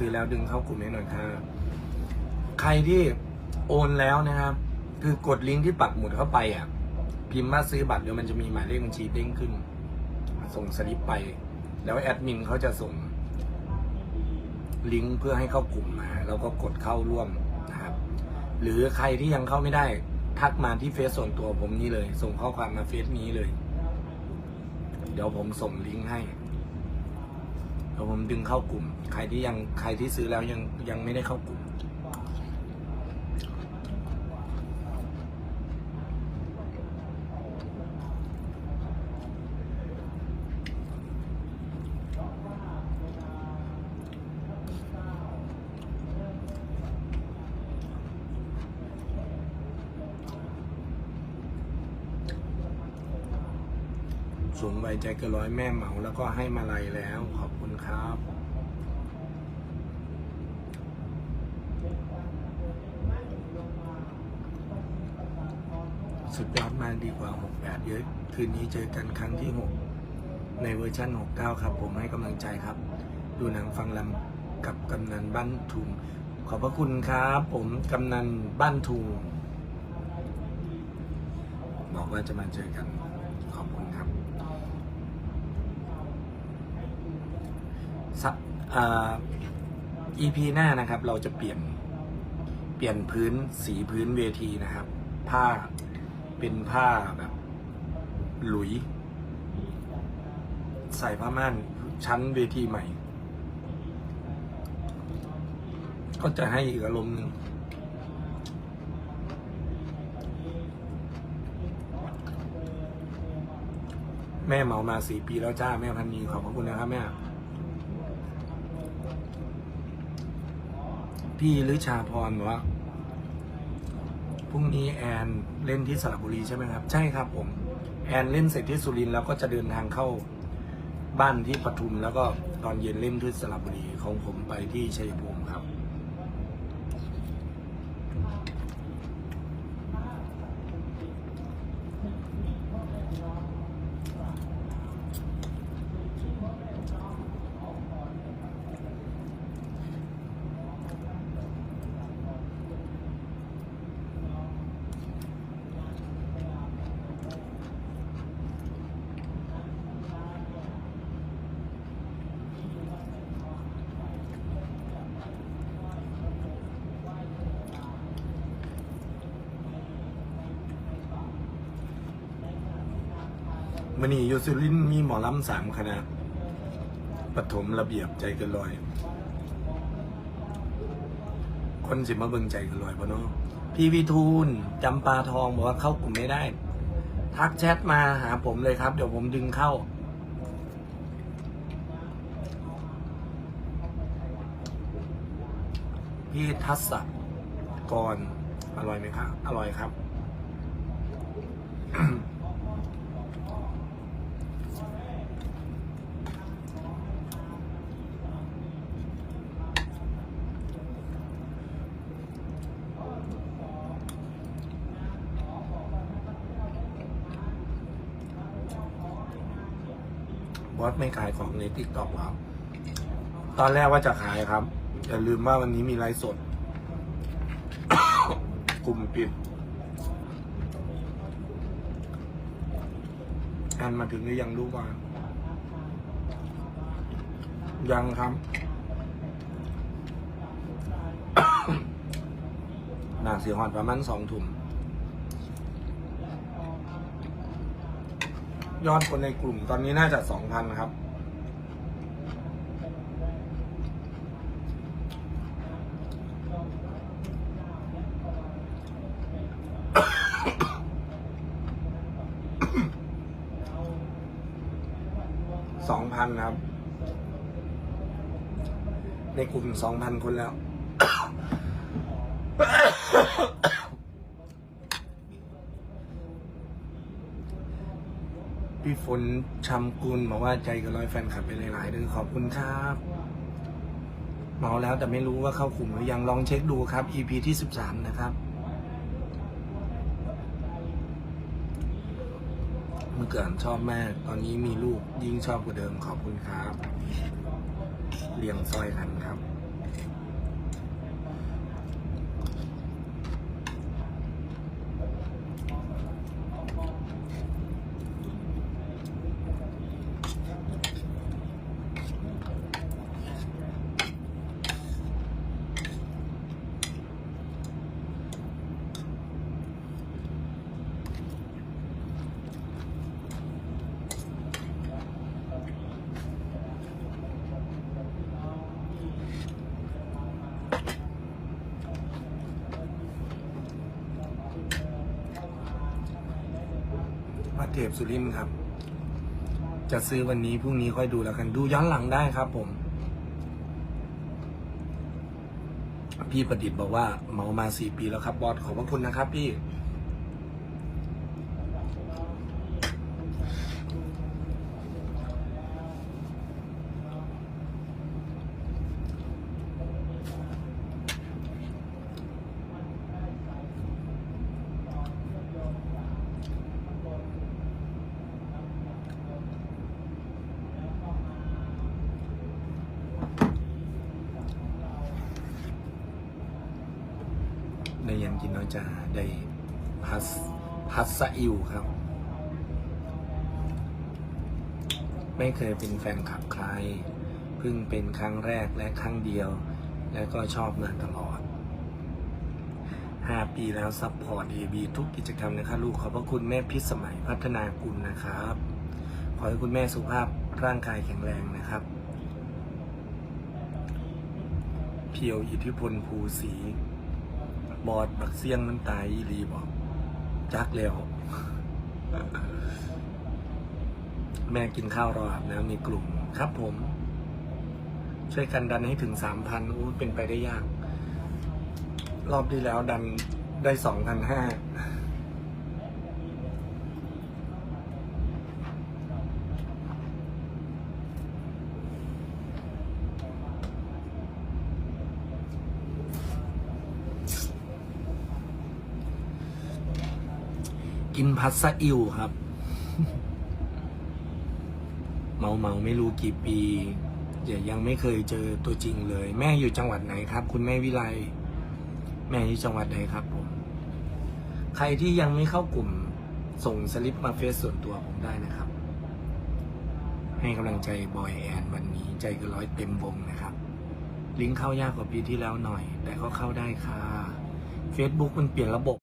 ซื้อแล้วดึงเข้ากลุ่มให้หน่อยครับใครที่โอนแล้วนะครับ คือกดลิงก์ที่ปักหมุดเข้าไปอะ พิมพ์ว่าซื้อบัตรเดี๋ยวมันจะมีหมายเลขบัญชีเด้งขึ้น ส่งสลิปไป แล้วแอดมินเขาจะส่ง ลิงก์เพื่อให้เข้ากลุ่มมาแล้วก็กดเข้าร่วมนะครับ หรือใครที่ยังเข้าไม่ได้ ทักมาที่เฟซส่วนตัวผมนี่เลย ส่งข้อความมาเฟซนี้เลย เดี๋ยวผมส่งลิงก์ให้ ดี๋ยวผมดึงเข้ากลุ่ม ใครที่ยังใครที่ซื้อแล้วยังยังไม่ได้เข้ากลุ่ม สูงใบใจเกินร้อยแม่เหมาแล้วก็ให้มาลัยแล้ว ขอบคุณครับ สุดยอดมากดีกว่า 68 เยอะ คืนนี้เจอกันครั้งที่ 6 ในเวอร์ชัน69 ครับ ผมให้กำลังใจครับ ดูหนังฟังลำกับกำนันบ้านทุงขอบพระคุณครับ ผมกำนันบ้านทุงบอกว่าจะมาเจอกัน ขอบคุณครับ สักอ่า EP หน้านะครับ เราจะเปลี่ยนเปลี่ยนพื้นสีพื้นเวทีนะครับ ผ้าเป็นผ้าแบบ หลุย ใส่ผ้าม่านชั้นเวทีใหม่ ก็จะให้อีกอารมณ์หนึ่งแม่เหมามาสี่ปีแล้วจ้า แม่พันนีขอบพระคุณนะครับแม่ พี่ลิชาพรบอกว่าพรุ่งนี้แอนเล่นที่สระบุรีใช่ไหมครับ ใช่ครับผม แอนเล่นเสร็จที่สุรินทร์แล้วก็จะเดินทางเข้าบ้านที่ปทุม แล้วก็ตอนเย็นเล่นที่สระบุรีของผมไปที่ชัยภูมิครับ มณียูสุรินมีหมอลำสามคณะปฐมระเบียบใจกินร้อย คนสิมาเบิ่งใจกินร้อยปะเนาะพี่วิทูลจำปาทองบอกว่าเข้ากลุ่มไม่ได้ ทักแชทมาหาผมเลยครับ เดี๋ยวผมดึงเข้า พี่ทัศกรอร่อยไหมครับ อร่อยครับ บอสไม่ขายของในทิกตอกแล้วตอนแรกว่าจะขายครับ อย่าลืมว่าวันนี้มีไลฟ์สด กลุ่มปิดอันมาถึงหรือยังรู้ว่า ยังครับน่าเสียหอดประมาณสองทุ่ม ยอดคนในกลุ่มตอนนี้น่าจะสองพันครับ สองพันครับ ในกลุ่มสองพันคนแล้ว พี่ฝนชำกุลบอกว่าใจกับร้อยแฟนคลับไปหลายๆเดือนขอบคุณครับเมาแล้วแต่ไม่รู้ว่าเข้ากลุ่มหรือยังลองเช็คดูครับ EP ที่สิบสามนะครับเมื่อก่อนชอบแมากตอนนี้มีลูกยิ่งชอบกว่าเดิมขอบคุณครับ เลี้ยงซอยกันครับ วัดเทพสุรินทร์ครับ จะซื้อวันนี้พรุ่งนี้ค่อยดูแล้วกันดูย้อนหลังได้ครับ ผม พี่ประดิษฐ์บอกว่าเมามาสี่ปีแล้วครับบอสขอบพระคุณนะครับ พี่ ได้ยังกินน้อย จ่าได้พัสพัสซาอิวครับ ไม่เคยเป็นแฟนคลับใคร เพิ่งเป็นครั้งแรกและครั้งเดียว แล้วก็ชอบมาตลอด 5 ปีแล้วซัพพอร์ต AB ทุกกิจกรรมนะครับลูกขอบพระคุณแม่พิสมัยพัฒนากุลนะครับ ขอให้คุณแม่สุขภาพร่างกายแข็งแรงนะครับ เพียวอิทธิพลภูสี บอดบักเสียงน้ำตายอีรีบอกจักแล้ว แม่กินข้าวรออาบน้วมีกลุ่มครับผม ช่วยกันดันให้ถึงสามพันอู้เป็นไปได้ยาก รอบที่แล้วดันได้สองพันห้า กินพัสซาอิวครับ เมาเมาไม่รู้กี่ปีอย่ายังไม่เคยเจอตัวจริงเลย แม่อยู่จังหวัดไหนครับ คุณแม่วิไลแม่อยู่จังหวัดไหนครับผม ใครที่ยังไม่เข้ากลุ่มส่งสลิปมาเฟซส่วนตัวผมได้นะครับ ให้กำลังใจบอยแอนวันนี้ใจก็ร้อยเต็มวงนะครับ ลิงก์เข้ายากกว่าปีที่แล้วหน่อย แต่ก็เข้าได้ค่ะ Facebook มันเปลี่ยนระบบ